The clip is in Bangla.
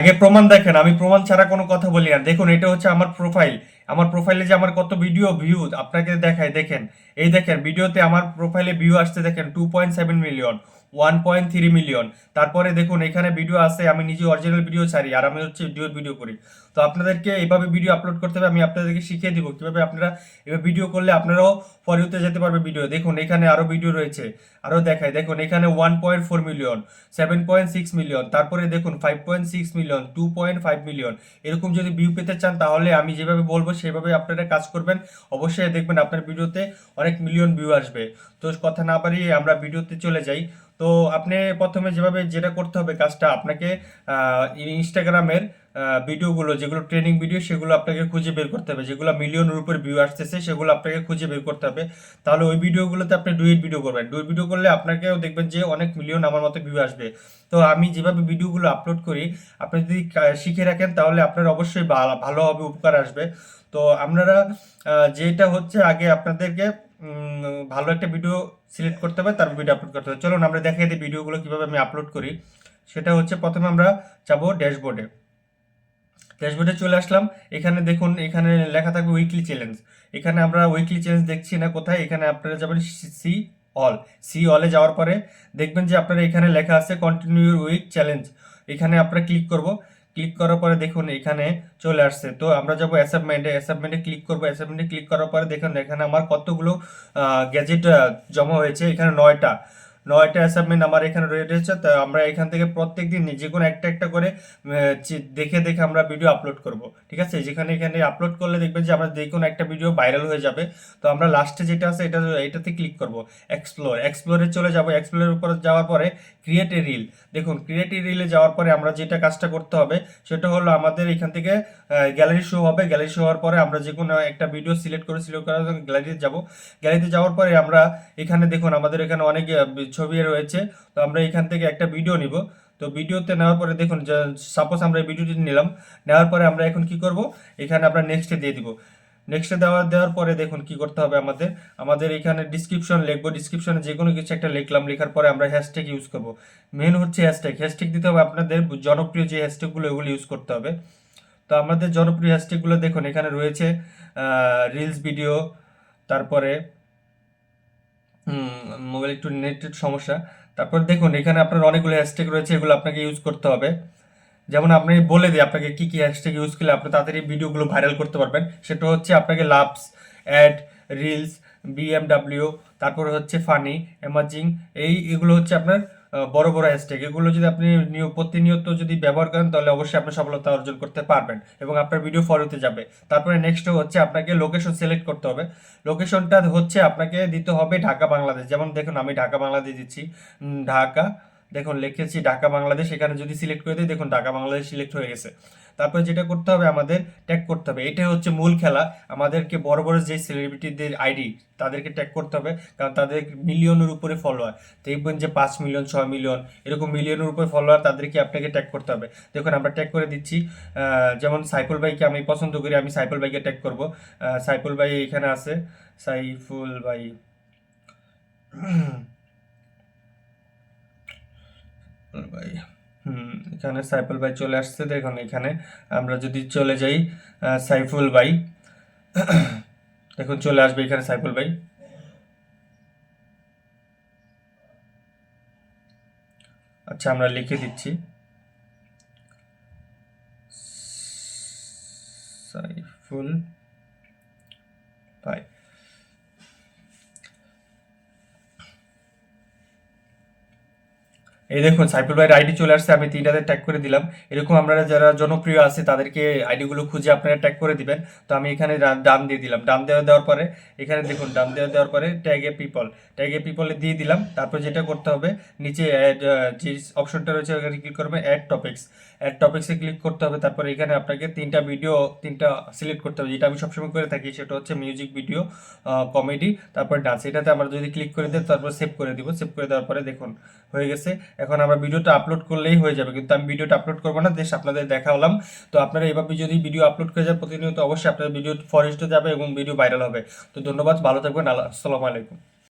আগে প্রমাণ দেখেন, আমি প্রমাণ ছাড়া কোনো কথা বলি না। দেখুন, এটা হচ্ছে আমার প্রোফাইল আমার প্রোফাইলে যে আমার কত ভিডিও ভিউ আপনাকে দেখায়, দেখেন। এই দেখেন ভিডিওতে আমার প্রোফাইলে ভিউ আসছে, দেখেন two point seven million one point three million তারপরে দেখুন, এখানে ভিডিও আছে, আমি নিজে অরিজিনাল ভিডিও ছাড়ি, আর আমি হচ্ছে ভিডিও ভিডিও করি। তো আপনাদেরকে এইভাবে ভিডিও আপলোড করতে হবে, আমি আপনাদেরকে শিখিয়ে দিব কীভাবে আপনারা এভাবে ভিডিও করলে আপনারাও ফরিউতে যেতে পারবে ভিডিও দেখুন, এখানে আরও ভিডিও রয়েছে আরও দেখায়। দেখুন, এখানে one point four million seven point six million তারপরে দেখুন five point six million two point five million এরকম যদি ভিউ পেতে চান, তাহলে আমি যেভাবে বলব সেভাবে আপনারা কাজ করবেন। অবশ্যই দেখবেন আপনার ভিডিওতে অনেক মিলিয়ন ভিউ আসবে। তো কথা না বাড়িয়ে আমরা ভিডিওতে চলে যাই। তো আপনি প্রথমে যেভাবে যেটা করতে হবে কাজটা, আপনাকে ইনস্টাগ্রামের ভিডিওগুলো, যেগুলো ট্রেনিং ভিডিও সেগুলো আপনাকে খুঁজে বের করতে হবে। যেগুলো মিলিয়নের উপর ভিউ আসতেছে, সেগুলো আপনাকে খুঁজে বের করতে হবে। তাহলে ওই ভিডিওগুলোতে আপনি ডুয়েট ভিডিও করবেন। ডুইট ভিডিও করলে আপনাকেও দেখবেন যে অনেক মিলিয়ন আমার মতো ভিউ আসবে। তো আমি যেভাবে ভিডিওগুলো আপলোড করি, আপনি যদি শিখে রাখেন, তাহলে আপনার অবশ্যই ভালো হবে, উপকার আসবে। তো আপনারা যেটা হচ্ছে আগে আপনাদেরকে ভালো একটা ভিডিও সিলেক্ট করতে হবে, তারপর ভিডিও আপলোড করতে হবে। চলুন, আমরা দেখাই দিই ভিডিওগুলো কীভাবে আমি আপলোড করি। সেটা হচ্ছে, প্রথমে আমরা যাব ড্যাশবোর্ডে ড্যাশবোর্ডে চলে আসলাম। এখানে দেখুন, এখানে লেখা থাকবে উইকলি চ্যালেঞ্জ এখানে আমরা উইকলি চ্যালেঞ্জ দেখছি না কোথায়, এখানে আপনারা যাবেন সি অল সি অলে যাওয়ার পরে দেখবেন যে আপনারা এখানে লেখা আছে কন্টিনিউ উইক চ্যালেঞ্জ এখানে আপনারা ক্লিক করব। ক্লিক করার পরে দেখুন এখানে চলে আসছে। তো আমরা যাব অ্যাসাইনমেন্টে অ্যাসাইনমেন্টে ক্লিক করব। অ্যাসাইনমেন্টে ক্লিক করার পরে দেখুন এখানে আমার কতগুলো গ্যাজেট জমা হয়েছে। এখানে নয়টা। নয়টা অ্যাসাইনমেন্ট আমার এখানে রয়েছে, তো আমরা এখান থেকে প্রত্যেক দিন যে কোনো একটা একটা করে দেখে দেখে আমরা ভিডিও আপলোড করব, ঠিক আছে? যেখানে এখানে আপলোড করলে দেখবেন যে আমরা যে কোনো একটা ভিডিও ভাইরাল হয়ে যাবে, তো আমরা লাস্টে যেটা আছে, এটা, এটাতে ক্লিক করব এক্সপ্লোর এক্সপ্লোরে চলে যাব এক্সপ্লোরের উপর যাওয়ার পরে ক্রিয়েট এ রিল দেখুন ক্রিয়েট এ রিলে যাওয়ার পরে আমরা যেটা কাজটা করতে হবে, সেটা হলো আমাদের এখান থেকে গ্যালারি শো হবে গ্যালারি শো হওয়ার পরে আমরা যে কোনো একটা ভিডিও সিলেক্ট করে সিলেক্ট করার গ্যালারিতে যাব, গ্যালারিতে যাওয়ার পরে আমরা এখানে দেখুন আমাদের এখানে অনেক ছবি রয়েছে, তো আমরা এখান থেকে একটা ভিডিও নিব। তো ভিডিওতে নেওয়ার পরে দেখুন সাপোজ আমরা এই ভিডিওটি নিলাম, নেওয়ার পরে আমরা এখন কি করব? এখানে আমরা নেক্সটে দিয়ে দিব। নেক্সটে দেওয়া, দেওয়ার পরে দেখুন কি করতে হবে আমাদের। আমাদের এখানে ডিসক্রিপশন লিখব। ডিসক্রিপশনে যে কোনো কিছু একটা লিখলাম, লেখার পরে আমরা হ্যাশট্যাগ ইউজ করব। মেন হচ্ছে হ্যাশট্যাগ হ্যাশট্যাগ দিতে হবে আপনাদের, জনপ্রিয় যে হ্যাশট্যাগুলো এগুলো ইউজ করতে হবে। তো আমাদের জনপ্রিয় হ্যাশট্যাগুলো দেখুন, এখানে রয়েছে রিলস ভিডিও তারপরে মোবাইল একটু নেটের সমস্যা। তারপর দেখুন, এখানে আপনার অনেকগুলো হ্যাশট্যাগ রয়েছে, এগুলো আপনাকে ইউজ করতে হবে। যেমন আপনি বলে দিই, আপনাকে কী কী হ্যাশট্যাগ ইউজ করলে আপনি তাড়াতাড়ি ভিডিওগুলো ভাইরাল করতে পারবেন। সেটা হচ্ছে আপনাকে লাভস অ্যাড রিলস বিএমডাব্লিউ তারপর হচ্ছে ফানি এমার্জিং এই এগুলো হচ্ছে আপনার বড় বড় হ্যাশট্যাগ এগুলো যদি আপনি প্রতিনিয়ত যদি ব্যবহার করেন, তাহলে অবশ্যই আপনি সফলতা অর্জন করতে পারবেন এবং আপনার ভিডিও ফলোতে যাবে। তারপরে নেক্সট হচ্ছে আপনাকে লোকেশন সিলেক্ট করতে হবে। লোকেশনটা হচ্ছে আপনাকে দিতে হবে ঢাকা বাংলাদেশ যেমন দেখুন, আমি ঢাকা বাংলাদেশ দিচ্ছি ঢাকা দেখুন, লিখেছি ঢাকা বাংলাদেশ, এখানে যদি সিলেক্ট করে দিই, দেখুন ঢাকা বাংলাদেশ সিলেক্ট হয়ে গেছে। তারপরে যেটা করতে হবে, আমাদের ট্যাগ করতে হবে। এটাই হচ্ছে মূল খেলা। আমাদেরকে বড় বড় যে সেলিব্রিটিদের আইডি তাদেরকে ট্যাগ করতে হবে, কারণ তাদের মিলিয়নের উপরে ফলোয়ার দেখবেন যে পাঁচ মিলিয়ন ছয় মিলিয়ন এরকম মিলিয়নের উপরে ফলোয়ার তাদেরকে আপনাকে ট্যাগ করতে হবে। দেখুন, আমরা ট্যাগ করে দিচ্ছি। যেমন সাইফুল ভাইকে আমি পছন্দ করি, আমি সাইফুল ভাইকে ট্যাগ করব। সাইফুল ভাই এখানে আছে। সাইফুল ভাই। ভাই। হুম, এখানে সাইফুল ভাই চলে আসছে, দেখুন এখানে আমরা যদি চলে যাই সাইফুল ভাই। দেখুন, চলে আসবে এখানে সাইফুল ভাই। আচ্ছা আমরা লিখে দিচ্ছি। সাইফুল এই দেখুন, সাইফুল ভাইয়ের আইডি চলে আসছে, আমি তিনটাতে ট্যাগ করে দিলাম। এরকম আপনারা যারা জনপ্রিয় আছে, তাদেরকে আইডিগুলো খুঁজে আপনারা ট্যাগ করে দিবেন। তো আমি এখানে ডা- ডান দিয়ে দিলাম। ডান দেওয়া দেওয়ার পরে, এখানে দেখুন, ডান দেওয়া দেওয়ার পরে ট্যাগে পিপল ট্যাগ ট্যাগে পিপলে দিয়ে দিলাম। তারপর যেটা করতে হবে, নিচে যে অপশনটা রয়েছে, ওখানে ক্লিক করবে অ্যাড টপিক্স অ্যাড টপিক্সে ক্লিক করতে হবে, তারপরে এখানে আপনাকে তিনটা ভিডিও তিনটা সিলেক্ট করতে হবে। যেটা আমি সবসময় করে থাকি, সেটা হচ্ছে মিউজিক ভিডিও কমেডি তারপর ডান্স এটাতে আমরা যদি ক্লিক করে দিই, তারপর সেভ করে দিব। সেভ করে দেওয়ার পরে দেখুন, হয়ে গেছে। এখন আমরা ভিডিওটা আপলোড করলেই হয়ে যাবে, কিন্তু আমি ভিডিওটা আপলোড করব না, দেশ আপনাদের দেখা হলাম তো আপনারা এভাবে যদি ভিডিও আপলোড করে যান প্রতিনিয়ত অবশ্যই আপনাদের ভিডিও ফরেস্টে যাবে এবং ভিডিও ভাইরাল হবে। তো ধন্যবাদ, ভালো থাকবেন আসসালামু আলাইকুম।